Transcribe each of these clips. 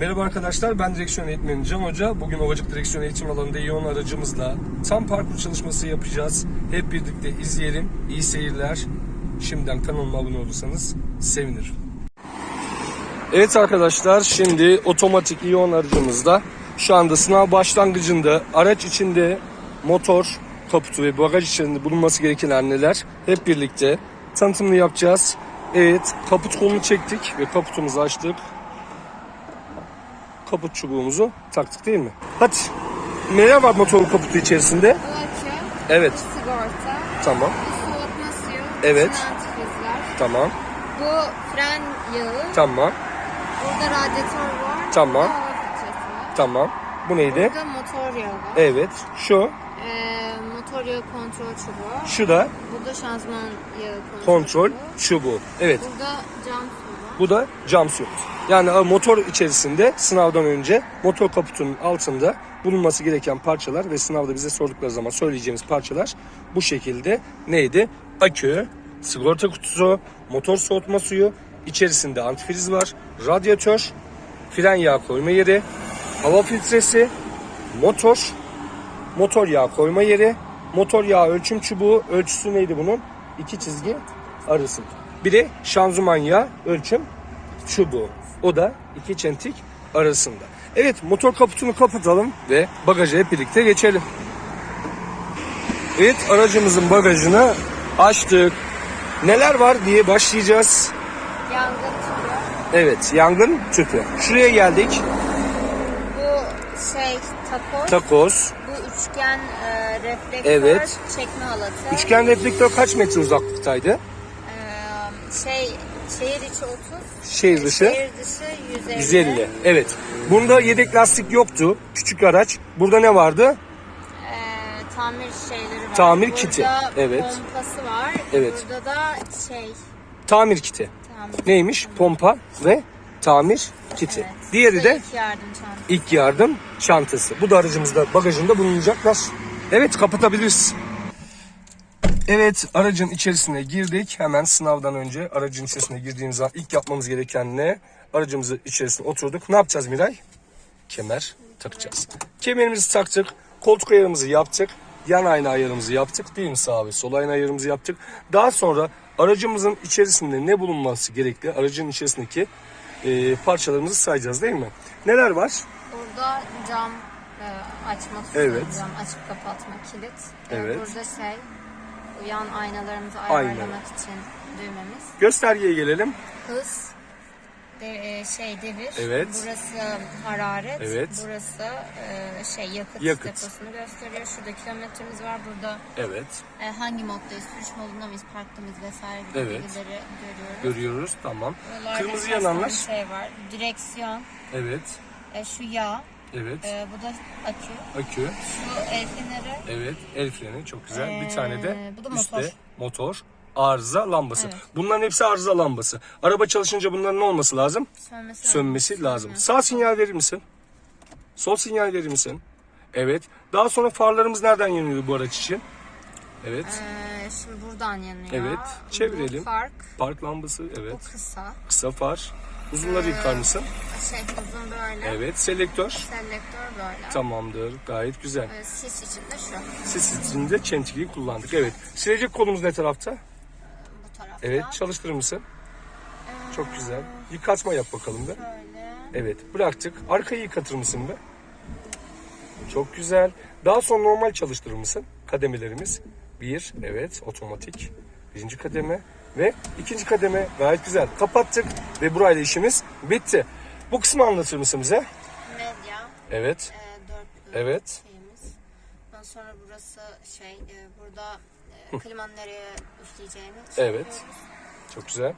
Merhaba arkadaşlar, ben direksiyon eğitmeni Can Hoca. Bugün Ovacık Direksiyon Eğitim Alanı'nda yoğun aracımızla tam parkur çalışması yapacağız. Hep birlikte izleyelim. İyi seyirler. Şimdiden kanalıma abone olursanız sevinirim. Evet arkadaşlar, şimdi otomatik iyon aracımızda şu anda sınav başlangıcında araç içinde motor, kaputu ve bagaj içerisinde bulunması gereken neler hep birlikte tanıtımını yapacağız. Evet, kaput kolunu çektik ve kaputumuzu açtık kaput çubuğumuzu taktık değil mi? Hadi. Neler var motorun kaputu içerisinde? Akü, Evet. sigorta, Tamam. soğutma suyu, Evet. Tamam. Bu fren yağı, Tamam. burada radyatör var. Tamam. Tamam. Bu neydi? Burada motor yağı var. Evet. Şu. Ee, motor yağı kontrol çubuğu. Şu da Burada şanzıman yağı kontrol, kontrol çubuğu. çubuğu. Evet. Burada cam suyu. Bu da cam suit. Yani motor içerisinde sınavdan önce motor kaputunun altında bulunması gereken parçalar ve sınavda bize sordukları zaman söyleyeceğimiz parçalar bu şekilde neydi? Akü, sigorta kutusu, motor soğutma suyu, içerisinde antifriz var, radyatör, fren yağ koyma yeri, hava filtresi, motor, motor yağ koyma yeri, motor yağ ölçüm çubuğu, ölçüsü neydi bunun? İki çizgi arası. Bir de şanzıman yağ ölçüm çubuğu. O da iki çentik arasında. Evet motor kaputunu kapatalım ve bagaja hep birlikte geçelim. Evet aracımızın bagajını açtık. Neler var diye başlayacağız. Yangın tüpü. Evet yangın tüpü. Şuraya geldik. Bu şey takoz. Takoz. bu üçgen e, reflektör Evet. çekme halatı. Üçgen reflektör kaç metre uzaklıktaydı? Ee, şey şehir içi 30. Şehir dışı Şehir dışı 150. 150. Evet. Bunda yedek lastik yoktu. Küçük araç. Burada ne vardı? Ee, tamir şeyleri var. Tamir Burada kiti, evet. pompası var. Evet. Burada da şey Tamir kiti. tamir. Neymiş? Pompa ve tamir kiti. Evet. Diğeri de ilk yardım çantası. ilk yardım çantası. Bu da aracımızda bagajında bulunacaklar. Evet kapatabiliriz. Evet aracın içerisine girdik. Hemen sınavdan önce aracın içerisine girdiğimiz zaman ilk yapmamız gereken ne? Aracımızın içerisine oturduk. Ne yapacağız Miray? Kemer takacağız. Kemerimizi taktık. Koltuk ayarımızı yaptık. Yan ayna ayarımızı yaptık. Değil mi sağ ve sol ayna ayarımızı yaptık. Daha sonra aracımızın içerisinde ne bulunması gerekli? Aracın içerisindeki e, parçalarımızı sayacağız değil mi? Neler var? Burada cam e, açma tuşu, Evet. cam açıp kapatma kilit. Ee, Evet. Burada şey yan aynalarımızı Ayna. ayarlamak için düğmemiz. Göstergeye gelelim. Hız, de, e, şey devir. Evet. Burası hararet. Evet. Burası e, şey yakıt, Yakıt. deposunu gösteriyor. Şurada kilometremiz var. Burada Evet. e, hangi moddayız, sürüş modunda mıyız, parkta mıyız vesaire gibi Evet. bilgileri görüyoruz. Görüyoruz. Tamam. Buralarda Kırmızı birkaç tane yananlar. şey var. Direksiyon, Evet. e, şu yağ, Evet. e, bu da akü, Akü. şu el feneri, Evet. El freni çok güzel. Bir tane de Ee, bu da üstte motor. motor. Arıza lambası. Evet. Bunların hepsi arıza lambası. Araba çalışınca bunların ne olması lazım? sönmesi, Sönmesi lazım. Sönmüyor. Sağ sinyal verir misin? Sol sinyal verir misin? Evet. Daha sonra farlarımız nereden yanıyordu bu araç için? Evet. Ee, şimdi buradan yanıyor. Evet, çevirelim. Bu fark, Park lambası. bu Evet. kısa. Kısa far. Uzunları yıkar mısın? Şey uzun böyle. Evet. Selektör. Selektör böyle. Tamamdır. Gayet güzel. Ee, sis için de şu. Ses içinde çentiliği kullandık. Evet. Silecek kolumuz ne tarafta? Evet. Çalıştırır mısın? Çok güzel. Yıkatma yap bakalım. Böyle. Evet. Bıraktık. Arkayı yıkatır mısın be? Çok güzel. Daha sonra normal çalıştırır mısın? Kademelerimiz. Bir. Evet. Otomatik. Birinci kademe. Ve ikinci kademe. Gayet güzel. Kapattık. Ve burayla işimiz bitti. Bu kısmı anlatır mısın bize? Medya. Evet. E, dört Evet. şeyimiz. Ondan sonra burası şey e, burada klimanın nereye üfleyeceğini Evet. çekiyoruz. Çok güzel. E,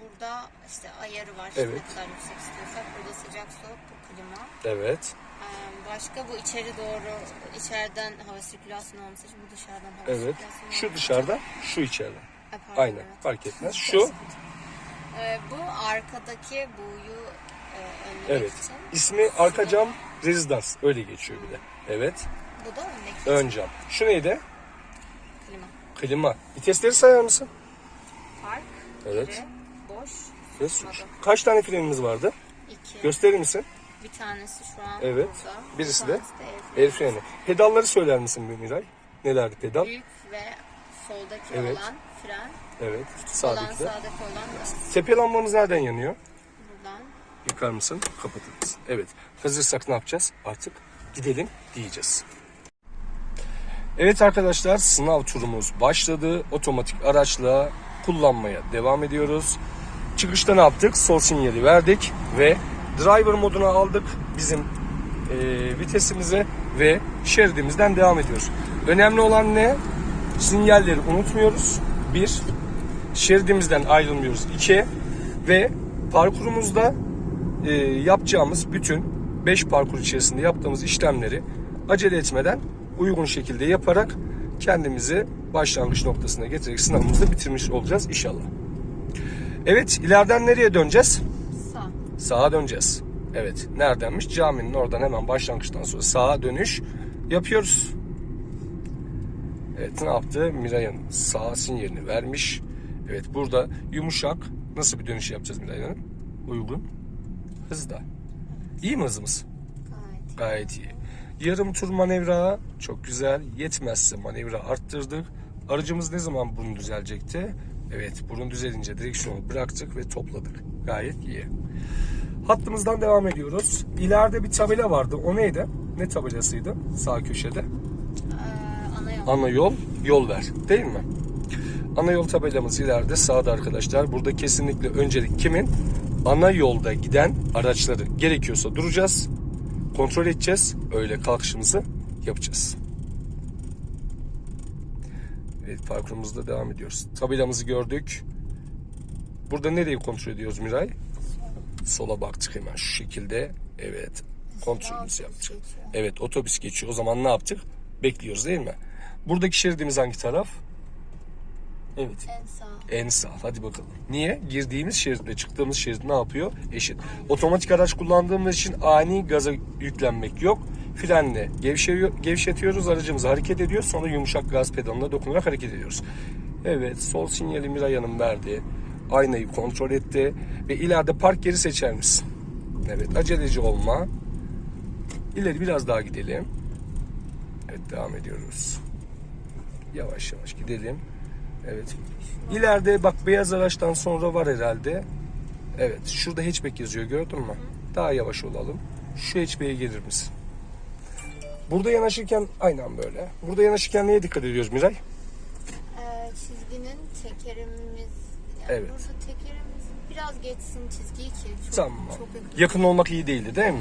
burada işte ayarı var. İşte Evet. Ne kadar yüksek istiyorsak. Burada sıcak soğuk bu klima. Evet. Ee, Başka bu içeri doğru içeriden hava sirkülasyonu olması için bu dışarıdan hava Evet. sirkülasyonu Şu olması dışarıda, şu içeride. için- Ha, pardon, Aynen. evet. Fark etmez. Şu. Ee, bu arkadaki buyu e, önlemek Evet. için. İsmi arka cam rezidans. Öyle geçiyor bir de. Evet. Bu da öndeki Ön cam. Şu neydi? Klima. Vitesleri sayar mısın? Park, Evet. geri, boş, susmadı. Kaç tane frenimiz vardı? İki. Gösterir misin? Bir tanesi şu an Evet. burada. Birisi Bir de el freni. Pedalları söyler misin Miray? Nelerdi pedal? Büyük ve soldaki Evet. olan fren. Evet. Olan Sağdaki de. sağdaki olan. Tepe lambamız nereden yanıyor? Buradan. Yıkar mısın? Kapatır mısın? Evet. Hazırsak ne yapacağız? Artık gidelim diyeceğiz. Evet arkadaşlar sınav turumuz başladı. Otomatik araçla kullanmaya devam ediyoruz. Çıkışta ne yaptık? Sol sinyali verdik ve driver moduna aldık bizim e, vitesimizi ve şeridimizden devam ediyoruz. Önemli olan ne? Sinyalleri unutmuyoruz. Bir, şeridimizden ayrılmıyoruz. İki ve parkurumuzda e, yapacağımız bütün 5 parkur içerisinde yaptığımız işlemleri acele etmeden uygun şekilde yaparak kendimizi başlangıç noktasına getirerek sınavımızı bitirmiş olacağız inşallah. Evet ileriden nereye döneceğiz? Sağ. Sağa döneceğiz. Evet neredenmiş? Caminin oradan hemen başlangıçtan sonra sağa dönüş yapıyoruz. Evet ne yaptı? Miray'ın sağ sinyalini vermiş. Evet burada yumuşak nasıl bir dönüş yapacağız Miray Hanım? Uygun. Hızda. İyi mi hızımız? Gayet. Gayet iyi. Yarım tur manevra çok güzel. Yetmezse manevra arttırdık. Aracımız ne zaman burun düzelecekti? Evet burun düzelince direksiyonu bıraktık ve topladık. Gayet iyi. Hattımızdan devam ediyoruz. İleride bir tabela vardı. O neydi? Ne tabelasıydı? Sağ köşede. Ee, ana yol. Ana yol, yol ver. Değil mi? Ana yol tabelamız ileride sağda arkadaşlar. Burada kesinlikle öncelik kimin? Ana yolda giden araçları gerekiyorsa duracağız. Kontrol edeceğiz. Öyle kalkışımızı yapacağız. Evet parkurumuzda devam ediyoruz. Tabelamızı gördük. Burada nereyi kontrol ediyoruz Miray? Sola baktık hemen şu şekilde. Evet. Kontrolümüzü yaptık. Evet otobüs geçiyor. O zaman ne yaptık? Bekliyoruz değil mi? Buradaki şeridimiz hangi taraf? Evet. En sağ. En sağ. Hadi bakalım. Niye? Girdiğimiz şeritle çıktığımız şerit ne yapıyor? Eşit. Otomatik araç kullandığımız için ani gaza yüklenmek yok. Frenle gevşiyor, gevşetiyoruz. Aracımız hareket ediyor. Sonra yumuşak gaz pedalına dokunarak hareket ediyoruz. Evet. Sol sinyali Miray Hanım verdi. Aynayı kontrol etti. Ve ileride park yeri seçer misin? Evet. Aceleci olma. İleri biraz daha gidelim. Evet devam ediyoruz. Yavaş yavaş gidelim. Evet. İleride bak beyaz araçtan sonra var herhalde. Evet. Şurada hatchback yazıyor gördün mü? Daha yavaş olalım. Şu hatchback'e gelir misin? Burada yanaşırken aynen böyle. Burada yanaşırken neye dikkat ediyoruz Miray? Ee, çizginin tekerimiz yani Evet. burada tekerimiz biraz geçsin çizgiyi ki çok, Tamam. çok yakın. Yakın olmak iyi değildi değil mi?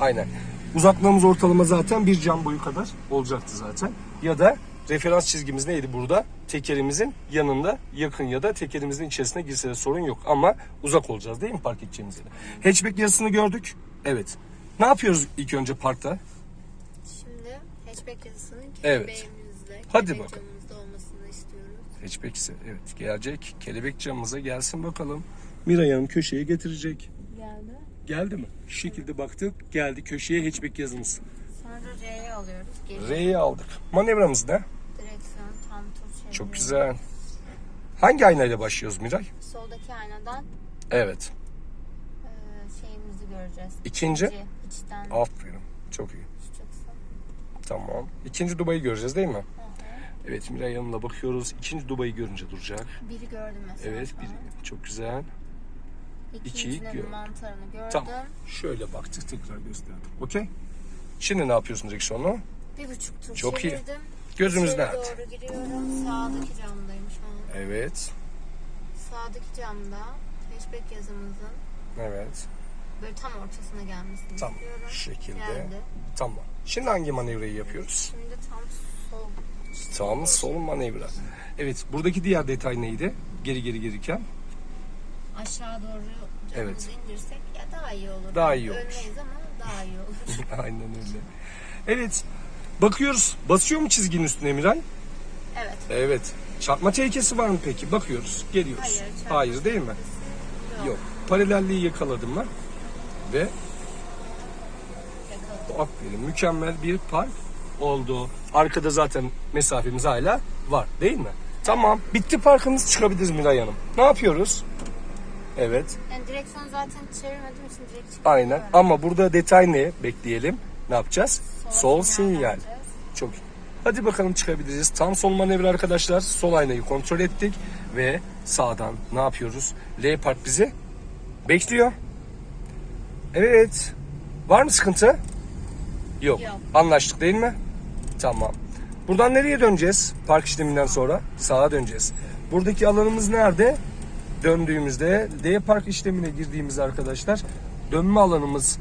Aynen. Uzaklığımız ortalama zaten bir cam boyu kadar olacaktı zaten. Ya da referans çizgimiz neydi burada? Tekerimizin yanında yakın ya da tekerimizin içerisine girse de sorun yok. Ama uzak olacağız değil mi park edeceğimiz yere? Hatchback yazısını gördük. Evet. Ne yapıyoruz ilk önce parkta? Şimdi hatchback yazısının Evet. kelebeğimizle Hadi kelebek bakalım. camımızda olmasını istiyoruz. Hatchback ise evet gelecek. Kelebek camımıza gelsin bakalım. Miray Hanım köşeye getirecek. Geldi. Geldi mi? Şu şekilde baktık. Geldi köşeye hatchback yazımız. R'yi alıyoruz. Geri R'yi aldık. Manevramız ne? direksiyon tam tur çeviriyoruz. Çok güzel. Hangi aynayla başlıyoruz Miray? Soldaki aynadan Evet. e, şeyimizi göreceğiz. İkinci? İkinci içten Aferin. Çok iyi. çıksın. Tamam. İkinci Dubai'yi göreceğiz değil mi? Hı hı. Evet Miray Hanım'la bakıyoruz. İkinci Dubai'yi görünce duracak. Biri gördüm mesela. Evet. şu Bir, çok güzel. İkincinin gör. mantarını gördüm. Tamam. Şöyle baktık tekrar gösterdim. Okey. Şimdi ne yapıyorsun direksiyonu? Bir buçuk tur Çok iyi. çevirdim. Gözümüz İçeri nerede? doğru giriyorum. Sağdaki camdayım şu an. Evet. Sağdaki camda hatchback yazımızın Evet. böyle tam ortasına gelmesini Tamam. istiyorum. Şekilde. Geldi. Tamam. Şimdi hangi manevrayı yapıyoruz? Şimdi tam sol. Tam sol manevra. Evet. Buradaki diğer detay neydi? Geri geri gelirken. Aşağı doğru camımızı Evet. indirsek ya daha iyi olur. Daha iyi olur. Ölmeyiz ama daha iyi olur. Aynen öyle. Evet. Bakıyoruz. Basıyor mu çizginin üstüne Miray? evet. Evet. Çarpma tehlikesi var mı peki? Bakıyoruz. Geliyoruz. Hayır. çarpma Hayır değil mi? tehlikesi Yok. Paralelliği yakaladım mı? Ve Yakaladım. aferin mükemmel bir park oldu. Arkada zaten mesafemiz hala var değil mi? Tamam. Bitti parkımız çıkabiliriz Miray Hanım. Ne yapıyoruz? Evet. Yani direksiyon zaten çevirmediğim için direkt çıkıyor. Aynen. Ama burada detay ne? Bekleyelim. Ne yapacağız? Sol, sinyal. vereceğiz. Çok iyi. Hadi bakalım çıkabiliriz. Tam sol manevra arkadaşlar. Sol aynayı kontrol ettik ve sağdan ne yapıyoruz? L park bizi bekliyor. Evet. Var mı sıkıntı? Yok. Yok. Anlaştık değil mi? Tamam. Buradan nereye döneceğiz? Park işleminden sonra sağa döneceğiz. Buradaki alanımız nerede? Döndüğümüzde D park işlemine girdiğimiz arkadaşlar dönme alanımız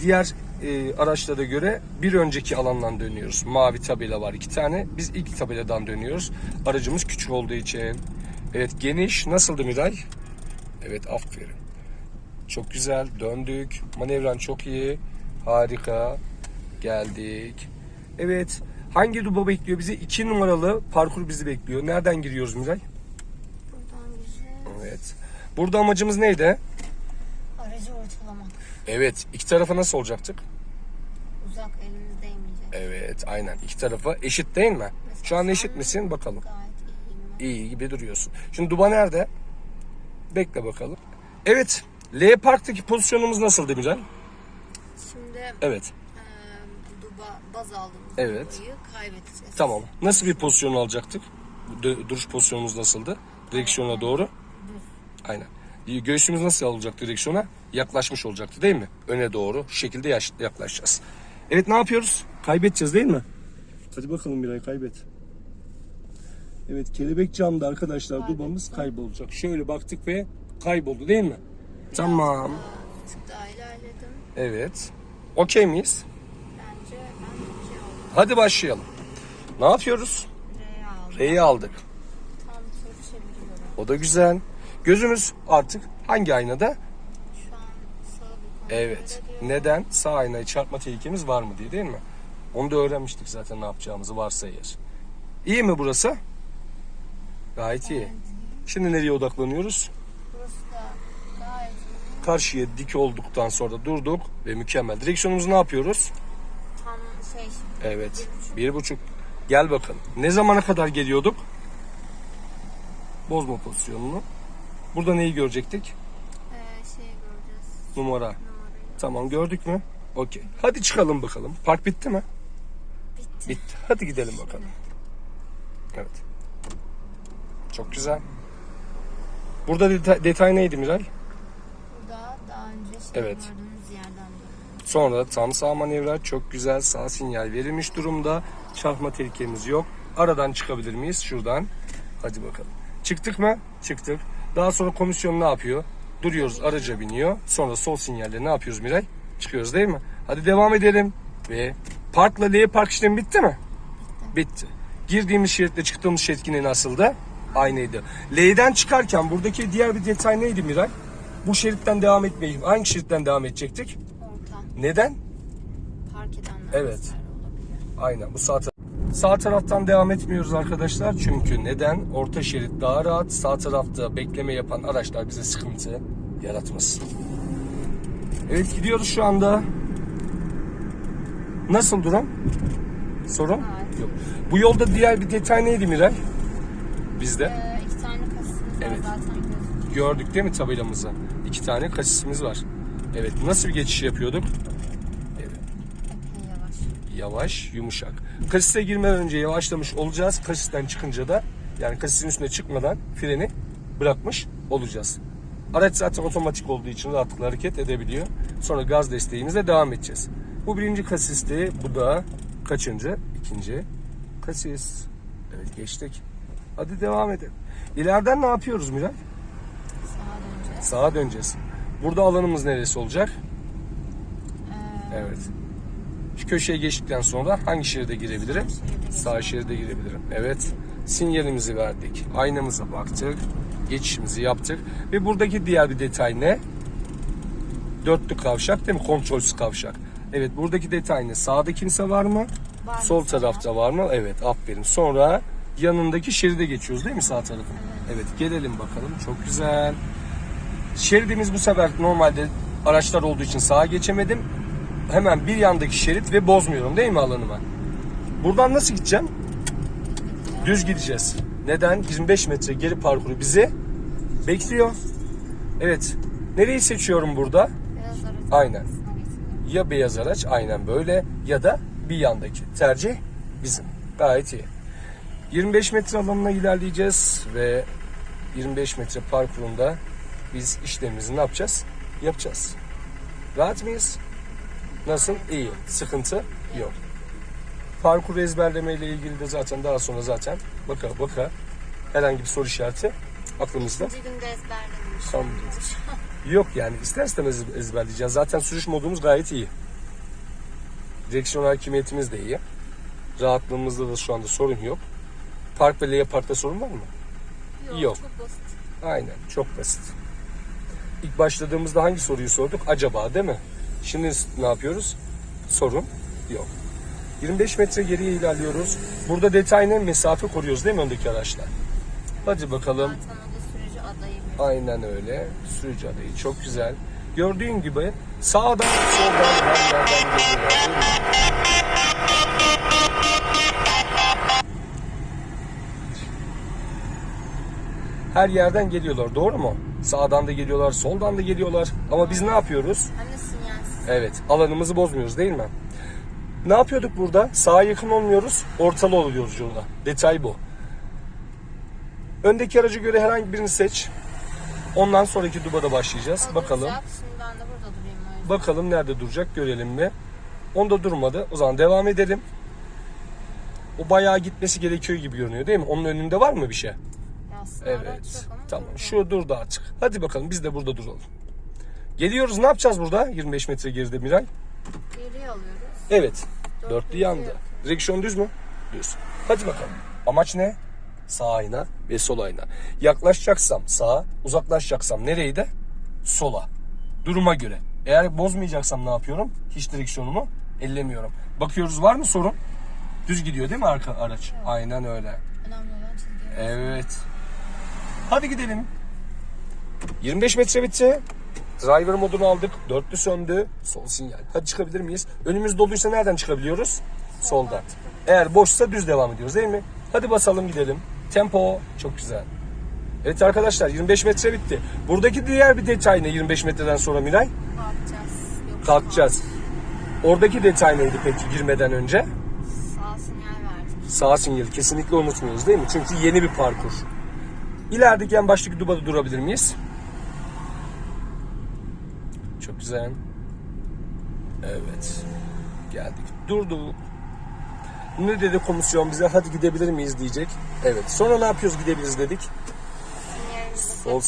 diğer e, araçlara göre bir önceki alandan dönüyoruz. Mavi tabela var iki tane. Biz ilk tabeladan dönüyoruz. Aracımız küçük olduğu için. Evet geniş. Nasıldı Miray? Evet aferin. Çok güzel. Döndük. Manevran çok iyi. Harika. Geldik. Evet. Hangi duba bekliyor bizi? İki numaralı parkur bizi bekliyor. Nereden giriyoruz Miray? Burada amacımız neydi? Aracı ortalamak. Evet. iki tarafa nasıl olacaktık? Uzak elimiz değmeyecek. Evet. Aynen. İki tarafa eşit değil mi? Şu an eşit misin? Bakalım. Gayet iyiyim ben. İyi gibi duruyorsun. Şimdi duba nerede? Bekle bakalım. Evet. L parktaki pozisyonumuz nasıldı Miray? Şimdi Evet. e, bu duba baz aldığımız Evet. dubayı kaybedeceğiz. Tamam. Nasıl bir pozisyon alacaktık? Duruş pozisyonumuz nasıldı? Direksiyona doğru. Aynen. Göğsümüz nasıl olacak direksiyona? Yaklaşmış olacaktı değil mi? Öne doğru. Şu şekilde yaklaşacağız. Evet ne yapıyoruz? Kaybedeceğiz değil mi? Hadi bakalım bir ay kaybet. Evet kelebek camda arkadaşlar dubamız kaybolacak. Şöyle baktık ve kayboldu değil mi? Tamam. Bir tık daha ilerledim. Evet. Okey miyiz? Bence ben şey. Hadi başlayalım. Ne yapıyoruz? R'ye aldım. R'yi aldık. Tam çeviriyorum. O da güzel. Gözümüz artık hangi aynada? Şu an Evet. Neden? Sağ aynaya çarpma tehlikemiz var mı diye değil mi? Onu da öğrenmiştik zaten ne yapacağımızı varsa eğer. İyi mi burası? Gayet iyi. Şimdi nereye odaklanıyoruz? Burası da gayet iyi. Karşıya dik olduktan sonra durduk ve mükemmel. Direksiyonumuzu ne yapıyoruz? Tam şey Evet. Bir buçuk. Gel bakalım. Ne zamana kadar geliyorduk? Bozma pozisyonunu. Burada neyi görecektik? e, şey göreceğiz. Numara. Numarayı. Tamam gördük mü? Okey. Hadi çıkalım bakalım. Park bitti mi? Bitti. Bitti. Hadi gidelim bakalım. Evet. Çok güzel. Burada deta- detay neydi Miray? Burada daha önce şey Evet. gördüğümüz yerden dönüyoruz. Sonra tam sağ manevra çok güzel sağ sinyal verilmiş durumda. Çarpma tehlikemiz yok. Aradan çıkabilir miyiz? Şuradan. Hadi bakalım. Çıktık mı? Çıktık. Daha sonra komisyon ne yapıyor? Duruyoruz araca biniyor. Sonra sol sinyalle ne yapıyoruz Miray? Çıkıyoruz değil mi? Hadi devam edelim. Ve parkla L park işlemi bitti mi? Bitti. Girdiğimiz şeritle çıktığımız şerit yine nasıldı? Aynıydı. L'den çıkarken buradaki diğer bir detay neydi Miray? Bu şeritten devam etmeyi, hangi şeritten devam edecektik? Orta. Neden? Park edenler Evet. Aynen bu taraf. Sağ taraftan devam etmiyoruz arkadaşlar. Çünkü neden? Orta şerit daha rahat. Sağ tarafta bekleme yapan araçlar bize sıkıntı yaratmasın. Evet gidiyoruz şu anda. Nasıl durum? Sorun? Gayet. Yok. Bu yolda diğer bir detay neydi Miray? Bizde. Ee, iki tane kasımız Evet. var zaten. Gördük değil mi tabelamızı? İki tane kasisimiz var. Evet nasıl bir geçiş yapıyorduk? Yavaş, yumuşak. Kasise girmeden önce yavaşlamış olacağız. Kasisten çıkınca da yani kasisin üstüne çıkmadan freni bırakmış olacağız. Araç zaten otomatik olduğu için rahatlıkla hareket edebiliyor. Sonra gaz desteğimizle devam edeceğiz. Bu birinci kasisti. Bu da kaçıncı? İkinci kasis. Evet geçtik. Hadi devam edelim. İleriden ne yapıyoruz Miray? Sağa döneceğiz. Sağa döneceğiz. Burada alanımız neresi olacak? Ee, Evet. Şu köşeye geçtikten sonra hangi şeride girebilirim? Sağ şeride girebilirim. Evet. Sinyalimizi verdik. Aynamıza baktık. Geçişimizi yaptık. Ve buradaki diğer bir detay ne? Dörtlü kavşak değil mi? Kontrolsüz kavşak. Evet buradaki detay ne? Sağda kimse var mı? Var Sol tarafta var mı? Evet aferin. Sonra yanındaki şeride geçiyoruz değil mi sağ tarafın? Evet gelelim bakalım. Çok güzel. Şeridimiz bu sefer normalde araçlar olduğu için sağa geçemedim. Hemen bir yandaki şerit ve bozmuyorum değil mi alanıma? Buradan nasıl gideceğim? Düz gideceğiz. Neden? 25 metre geri parkuru bizi bekliyor. Evet. Nereyi seçiyorum burada? Biraz aracı Aynen. Ya beyaz araç aynen böyle ya da bir yandaki. Tercih bizim. Gayet iyi. 25 metre alanına ilerleyeceğiz ve 25 metre parkurunda biz işlemimizi ne yapacağız? Yapacağız. Rahat mıyız? Nasıl? İyi. Sıkıntı yok. Parkur ezberleme ile ilgili de zaten daha sonra zaten baka baka herhangi bir soru işareti aklımızda. İkinci günde ezberledim. Tamam. Yok yani ister istemez ezberleyeceğiz. Zaten sürüş modumuz gayet iyi. Direksiyon hakimiyetimiz de iyi. Rahatlığımızda da şu anda sorun yok. Park ve L parkta sorun var mı? Yok, Yok. Çok basit. Aynen çok basit. İlk başladığımızda hangi soruyu sorduk? Acaba değil mi? Şimdi ne yapıyoruz? Sorun yok. 25 metre geriye ilerliyoruz. Burada detay ne? Mesafe koruyoruz değil mi öndeki araçlar? Hadi bakalım. Sürücü adayı. Aynen öyle. Sürücü adayı çok güzel. Gördüğün gibi sağdan soldan her yerden geliyorlar değil mi? Her yerden geliyorlar doğru mu? Sağdan da geliyorlar, soldan da geliyorlar. Ama biz ne yapıyoruz? Sinyalsiz. Evet, alanımızı bozmuyoruz değil mi? Ne yapıyorduk burada? Sağa yakın olmuyoruz, ortalı oluyoruz yolda. Detay bu. Öndeki aracı göre herhangi birini seç. Ondan sonraki dubada başlayacağız. O Bakalım. ben de burada durayım. Bakalım nerede duracak görelim mi? Onda durmadı. O zaman devam edelim. O bayağı gitmesi gerekiyor gibi görünüyor değil mi? Onun önünde var mı bir şey? Ya aslında araç Evet. yok ama Tamam. durdu. Şu durdu artık. Hadi bakalım biz de burada duralım. Geliyoruz. Ne yapacağız burada? 25 metre geride Miray. Geriye alıyoruz. Evet. Dörtlü Dörtlü yandı. yapıyor. Direksiyon düz mü? Düz. Hadi bakalım. Amaç ne? Sağ ayna ve sol ayna. Yaklaşacaksam sağa, uzaklaşacaksam nereydi? Sola. Duruma göre. Eğer bozmayacaksam ne yapıyorum? Hiç direksiyonumu ellemiyorum. Bakıyoruz var mı sorun? Düz gidiyor değil mi arka araç? Aynen öyle. Önemli olan çizgi. Evet. Hadi gidelim. 25 metre bitti. Driver modunu aldık. Dörtlü söndü. Sol sinyal. Hadi çıkabilir miyiz? Önümüz doluysa nereden çıkabiliyoruz? Soldan. Eğer boşsa düz devam ediyoruz değil mi? Hadi basalım gidelim. Tempo çok güzel. Evet arkadaşlar 25 metre bitti. Buradaki diğer bir detay ne 25 metreden sonra Miray? Kalkacağız. Kalkacağız. Oradaki detay neydi peki girmeden önce? Sağ sinyal verdik. Sağ sinyali kesinlikle unutmuyoruz değil mi? Çünkü yeni bir parkur. İlerideki en baştaki dubada durabilir miyiz? Çok güzel. Evet. Geldik. Durduk. Ne dedi komisyon bize? Hadi gidebilir miyiz diyecek. Evet. Sonra ne yapıyoruz gidebiliriz dedik. Sol-.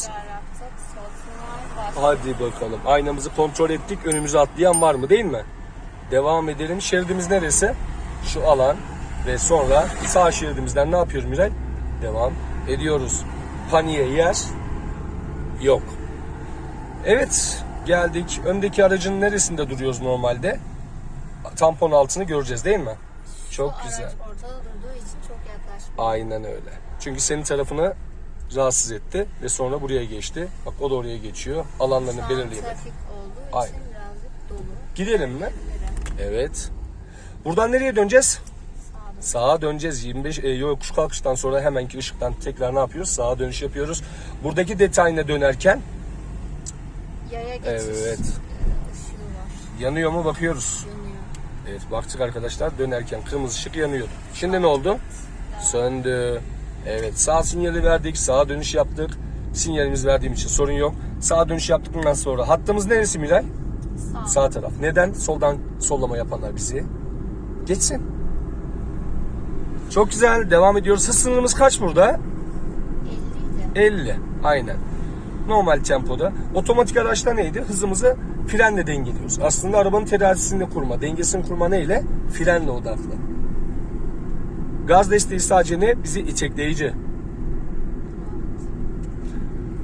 Hadi bakalım. Aynamızı kontrol ettik. Önümüze atlayan var mı değil mi? Devam edelim. Şeridimiz neresi? Şu alan. Ve sonra sağ şeridimizden ne yapıyoruz Miray? Devam ediyoruz. Paniğe yer yok. Evet geldik. Öndeki aracın neresinde duruyoruz normalde? Tampon altını göreceğiz değil mi? Çok Bu güzel. araç ortada durduğu için çok yaklaşmıyor. Aynen öyle. Çünkü senin tarafını rahatsız etti ve sonra buraya geçti. Bak o da oraya geçiyor. Alanlarını Şu an belirleyemedi. trafik olduğu Aynen. için birazcık dolu. Gidelim mi? Evet. Buradan nereye döneceğiz? Sağa döneceğiz. 25 e, yokuş kalkıştan sonra hemenki ışıktan tekrar ne yapıyoruz? Sağa dönüş yapıyoruz. Buradaki detayına dönerken Yaya geçiş Evet. ışığı var. yanıyor mu bakıyoruz. Yanıyor. Evet baktık arkadaşlar dönerken kırmızı ışık yanıyordu. Şimdi ne oldu? Söndü. Evet sağ sinyali verdik. Sağa dönüş yaptık. Sinyalimizi verdiğim için sorun yok. Sağa dönüş yaptıktan sonra hattımız neresi Miray? Sağ. Sağ taraf. Neden? Soldan sollama yapanlar bizi. Geçsin. Çok güzel. Devam ediyoruz. Hız sınırımız kaç burada? 50 idi. 50. Aynen. Normal tempoda. Otomatik araçta neydi? Hızımızı frenle dengeliyoruz. Aslında arabanın terazisini kurma, dengesini kurma neyle? Frenle odaklı. Gaz desteği sadece ne? Bizi itekleyici.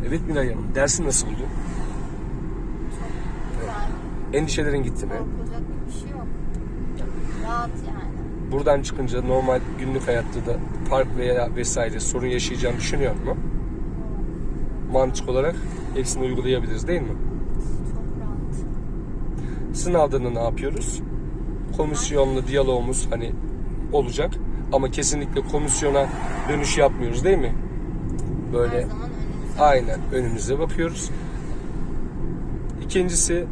Evet Miray Hanım. Dersin nasıl oldu? Güzel. Endişelerin gitti mi? Korkulacak bir şey yok. Rahat yani. Buradan çıkınca normal günlük hayatta da park veya vesaire sorun yaşayacağını düşünüyor mu? Mantık olarak hepsini uygulayabiliriz değil mi? Çok rahat. Sınavda da ne yapıyoruz? Komisyonla diyalogumuz hani olacak ama kesinlikle komisyona dönüş yapmıyoruz değil mi? Böyle aynen önümüze bakıyoruz. İkincisi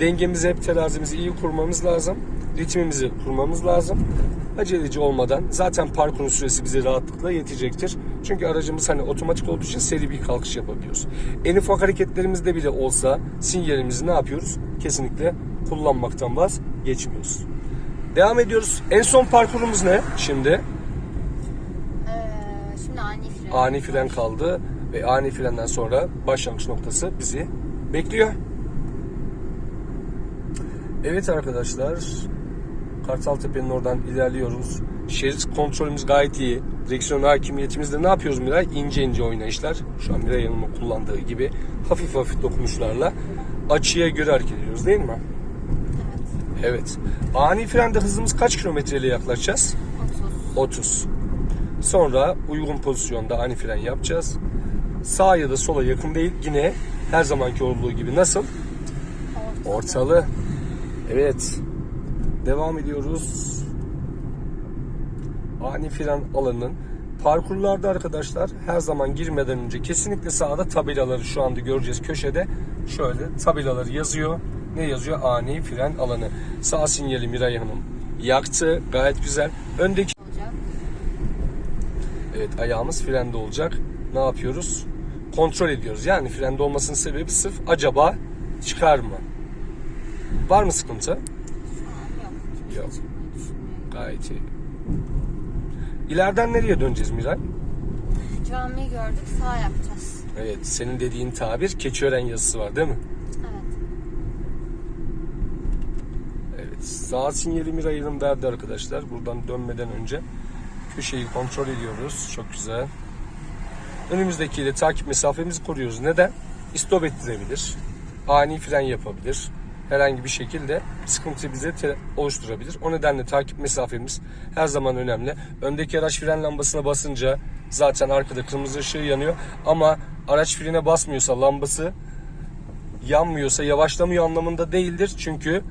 dengemizi hep terazimizi iyi kurmamız lazım. Ritmimizi kurmamız lazım. Aceleci olmadan zaten parkurun süresi bize rahatlıkla yetecektir. Çünkü aracımız hani otomatik olduğu için seri bir kalkış yapabiliyoruz. En ufak hareketlerimizde bile olsa sinyalimizi ne yapıyoruz? Kesinlikle kullanmaktan vazgeçmiyoruz. Devam ediyoruz. En son parkurumuz ne şimdi? Ee, şimdi ani fren. Ani fren kaldı ve ani frenden sonra başlangıç noktası bizi bekliyor. Evet arkadaşlar, Kartaltepe'nin oradan ilerliyoruz. Şerit kontrolümüz gayet iyi. Direksiyon hakimiyetimizde ne yapıyoruz Miray? İnce ince oynayışlar. Şu an Miray Hanım'ın kullandığı gibi hafif hafif dokunuşlarla açıya göre hareket ediyoruz değil mi? Evet. Evet. Ani frende hızımız kaç kilometreyle yaklaşacağız? 30. 30. Sonra uygun pozisyonda ani fren yapacağız. Sağa ya da sola yakın değil. Yine her zamanki olduğu gibi nasıl? Orta. Ortalı. Evet. Devam ediyoruz. Ani fren alanının parkurlarda arkadaşlar her zaman girmeden önce kesinlikle sağda tabelaları şu anda göreceğiz köşede. Şöyle tabelaları yazıyor. Ne yazıyor? Ani fren alanı. Sağ sinyali Miray Hanım yaktı. Gayet güzel. Öndeki. Evet ayağımız frende olacak. Ne yapıyoruz? Kontrol ediyoruz. Yani frende olmasının sebebi sırf acaba çıkar mı? Var mı sıkıntı? Düşünmüyor. Gayet iyi. İleriden nereye döneceğiz Miray? Camiyi gördük sağ yapacağız. Evet senin dediğin tabir Keçiören yazısı var değil mi? Evet. Evet sağ sinyali Miray'ın verdi arkadaşlar. Buradan dönmeden önce köşeyi kontrol ediyoruz. Çok güzel. Önümüzdekiyle takip mesafemizi koruyoruz. Neden? İstop ettirebilir. Ani fren yapabilir. Herhangi bir şekilde sıkıntı bize oluşturabilir. O nedenle takip mesafemiz her zaman önemli. Öndeki araç fren lambasına basınca zaten arkada kırmızı ışığı yanıyor. Ama araç frene basmıyorsa lambası yanmıyorsa yavaşlamıyor anlamında değildir. Çünkü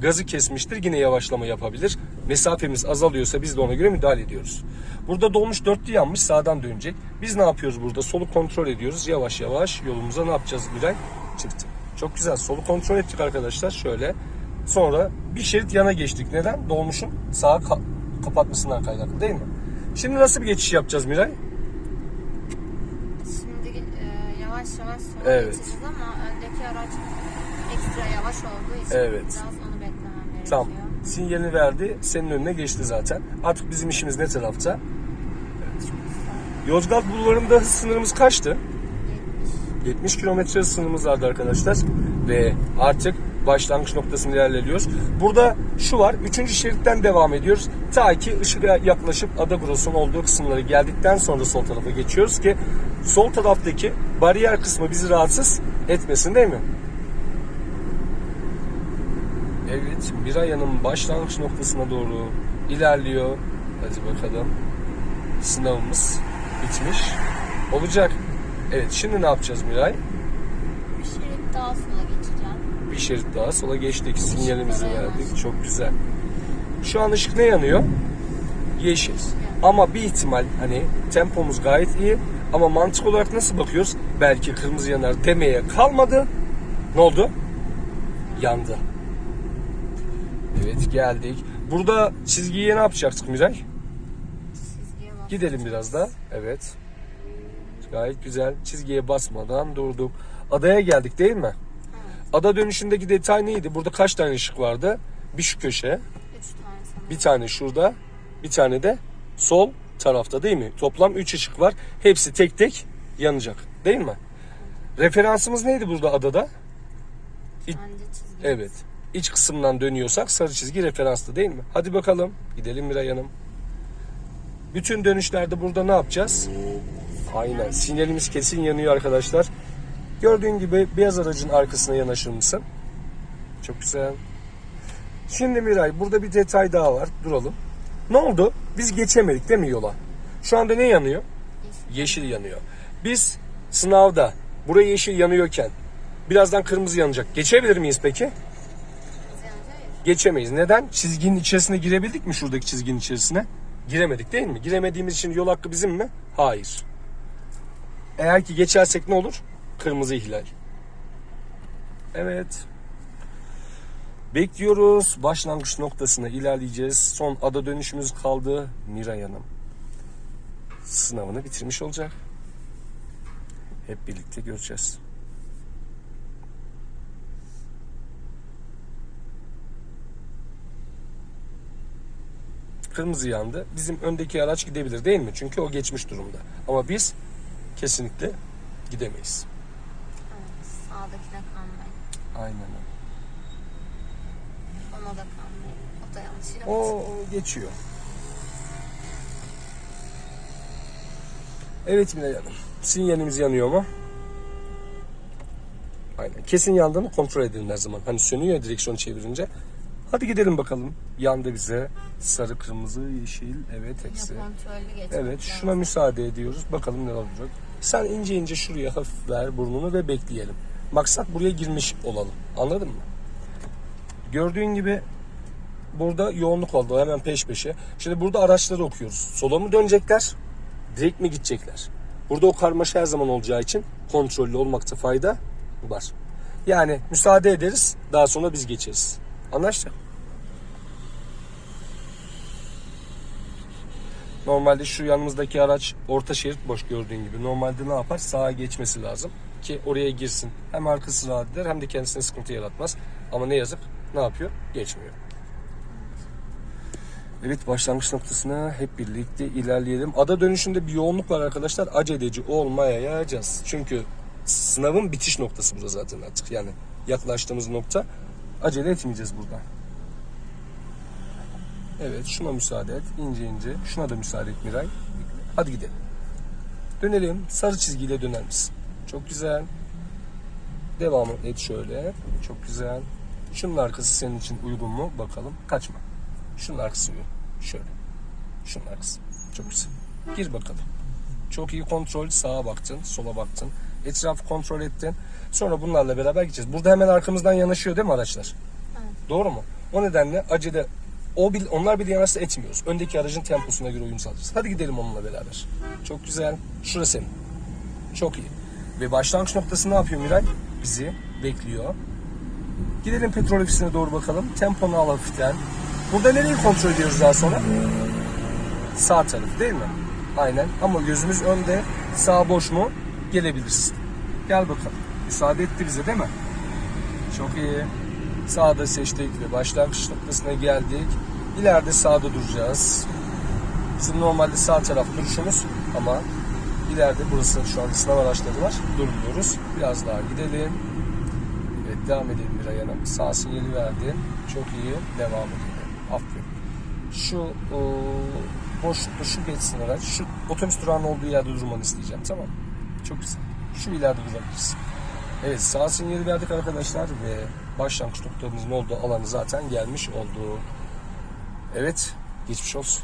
gazı kesmiştir yine yavaşlama yapabilir. Mesafemiz azalıyorsa biz de ona göre müdahale ediyoruz. Burada dolmuş dörtlü yanmış sağdan dönecek. Biz ne yapıyoruz burada? Solu kontrol ediyoruz. Yavaş yavaş yolumuza ne yapacağız Gülay? Çıktı. Çok güzel. Solu kontrol ettik arkadaşlar. Şöyle. Sonra bir şerit yana geçtik. Neden? Dolmuşun sağa ka- kapatmasından kaynaklı değil mi? Şimdi nasıl bir geçiş yapacağız Miray? Şimdi e, yavaş yavaş sola Evet. geçeceğiz ama öndeki araç ekstra yavaş olduğu için Evet. biraz onu beklemem gerekiyor. Tamam. Sinyalini verdi. Senin önüne geçti zaten. Artık bizim işimiz ne tarafta? Evet. Yozgat Bulvarı'nda hız sınırımız kaçtı? 70. 70 kilometre sınırımız vardı arkadaşlar. Ve artık başlangıç noktasına ilerliyoruz. Burada şu var. Üçüncü şeritten devam ediyoruz. Ta ki ışığa yaklaşıp Adagros'un olduğu kısımları geldikten sonra sol tarafa geçiyoruz ki sol taraftaki bariyer kısmı bizi rahatsız etmesin değil mi? Evet, Miraya'nın başlangıç noktasına doğru ilerliyor. Hadi bakalım. Sınavımız bitmiş olacak. Evet, şimdi ne yapacağız Miray? Bir şerit daha sola geçeceğim. Bir şerit daha sola geçtik. Sinyalimizi verdik. Çok güzel. Şu an ışık ne yanıyor? Yeşil. Ama bir ihtimal hani tempomuz gayet iyi. Ama mantık olarak nasıl bakıyoruz? Belki kırmızı yanar demeye kalmadı. Ne oldu? Yandı. Evet geldik. Burada çizgiye ne yapacaktık Miray? Gidelim biraz da. Evet. Gayet güzel. Çizgiye basmadan durduk. Adaya geldik değil mi? Evet. Ada dönüşündeki detay neydi? Burada kaç tane ışık vardı? Bir şu köşe, Üç tane sanırım. bir tane şurada, bir tane de sol tarafta değil mi? Toplam 3 ışık var. Hepsi tek tek yanacak. Değil mi? Referansımız neydi burada adada? Çizgi. Evet. İç kısımdan dönüyorsak sarı çizgi referanstı değil mi? Hadi bakalım. Gidelim Miray Hanım. Bütün dönüşlerde burada ne yapacağız? Aynen. Sinyalimiz kesin yanıyor arkadaşlar. Gördüğün gibi beyaz aracın arkasına yanaşır mısın? Çok güzel. Şimdi Miray burada bir detay daha var. Duralım. Ne oldu? Biz geçemedik değil mi yola? Şu anda ne yanıyor? Yeşil. Yeşil yanıyor. Biz sınavda buraya yeşil yanıyorken birazdan kırmızı yanacak. Geçebilir miyiz peki? Geçemeyiz. Neden? Çizginin içerisine girebildik mi şuradaki çizginin içerisine? Giremedik değil mi? Giremediğimiz için yol hakkı bizim mi? Hayır. Eğer ki geçersek ne olur? Kırmızı ihlal. Evet. Bekliyoruz. Başlangıç noktasına ilerleyeceğiz. Son ada dönüşümüz kaldı. Miray Hanım sınavını bitirmiş olacak. Hep birlikte göreceğiz. Kırmızı yandı. Bizim öndeki araç gidebilir değil mi? Çünkü o geçmiş durumda. Ama biz kesinlikle gidemeyiz. Evet, sağdakine kalmayın. Aynen öyle. Ona da kalmayın. O da yanlış. O, o geçiyor. Evet Miray Hanım. Sinyalimiz yanıyor mu? Aynen. Kesin yandığını kontrol edelim her zaman. Hani sönüyor ya direksiyonu çevirince. Hadi gidelim bakalım. Yandı bize. Sarı, kırmızı, yeşil. Evet hepsi. Kontrollü geçmek Evet lazım. şuna müsaade ediyoruz. Bakalım ne olacak. Sen ince ince şuraya hafif ver burnunu ve bekleyelim. Maksat buraya girmiş olalım. Anladın mı? Gördüğün gibi burada yoğunluk oldu hemen peş peşe. Şimdi burada araçları okuyoruz. Sola mı dönecekler? Direkt mi gidecekler? Burada o karmaşa her zaman olacağı için kontrollü olmakta fayda var. Yani müsaade ederiz. Daha sonra biz geçeriz. Anlaştık. Normalde şu yanımızdaki araç orta şerit boş gördüğün gibi. Normalde ne yapar? Sağa geçmesi lazım ki oraya girsin. Hem arkası rahat eder hem de kendisine sıkıntı yaratmaz. Ama ne yazık ne yapıyor? Geçmiyor. Evet başlangıç noktasına hep birlikte ilerleyelim. Ada dönüşünde bir yoğunluk var arkadaşlar. Aceleci olmayacağız. Çünkü sınavın bitiş noktası burada zaten artık. Yani yaklaştığımız nokta acele etmeyeceğiz burada. Evet şuna müsaade et. ince ince. Şuna da müsaade et Miray. Hadi gidelim. Dönelim. Sarı çizgiyle döner misin? Çok güzel. Devam et şöyle. Çok güzel. Şunun arkası senin için uygun mu? Bakalım. Kaçma. Şunun arkası uygun. Şöyle. Şunun arkası. Çok güzel. Gir bakalım. Çok iyi kontrol. Sağa baktın, sola baktın. Etrafı kontrol ettin. Sonra bunlarla beraber gideceğiz. Burada hemen arkamızdan yanaşıyor değil mi araçlar? Evet. Doğru mu? O nedenle acele o bil, onlar yanaşsa etmiyoruz. Öndeki aracın temposuna göre uyum sağlayacağız. Hadi gidelim onunla beraber. Çok güzel. Şurası senin. Çok iyi. Ve başlangıç noktası ne yapıyor Miray? Bizi bekliyor. Gidelim petrol ofisine doğru bakalım. Temponu al hafiften. Burada nereyi kontrol ediyoruz daha sonra? Sağ taraf değil mi? Aynen. Ama gözümüz önde. Sağ boş mu? Gelebilirsin. Gel bakalım. Müsaade etti bize değil mi? Çok iyi. Sağda seçtik ve başlangıç noktasına geldik. İleride sağda duracağız. Bizim normalde sağ taraf duruşumuz ama ileride burası şu an sınav araçları var. Durmuyoruz. Biraz daha gidelim. Evet devam edelim Miray Hanım. Sağ sinyali verdim. Çok iyi. Devam edelim. Aferin. Şu o, boşlukta şu geçsin araç. Şu otobüs durağının olduğu yerde durmanı isteyeceğim. Tamam? Çok güzel. Şu ileride durabilirsin. Evet sağ sinyali verdik arkadaşlar ve başlangıç noktamızın olduğu alanı zaten gelmiş oldu. Evet geçmiş olsun.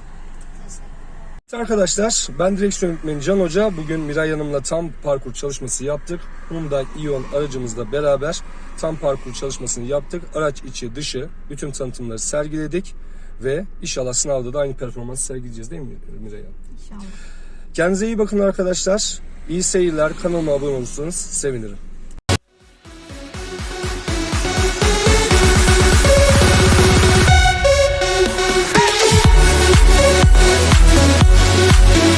Teşekkür Arkadaşlar ben direksiyon yönetmeni Can Hoca. Bugün Miray Hanım'la tam parkur çalışması yaptık. Hyundai Ion aracımızla beraber tam parkur çalışmasını yaptık. Araç içi dışı bütün tanıtımları sergiledik. Ve inşallah sınavda da aynı performansı sergileyeceğiz değil mi Miray Hanım? İnşallah. Kendinize iyi bakın arkadaşlar. İyi seyirler. Kanalıma abone olursanız sevinirim.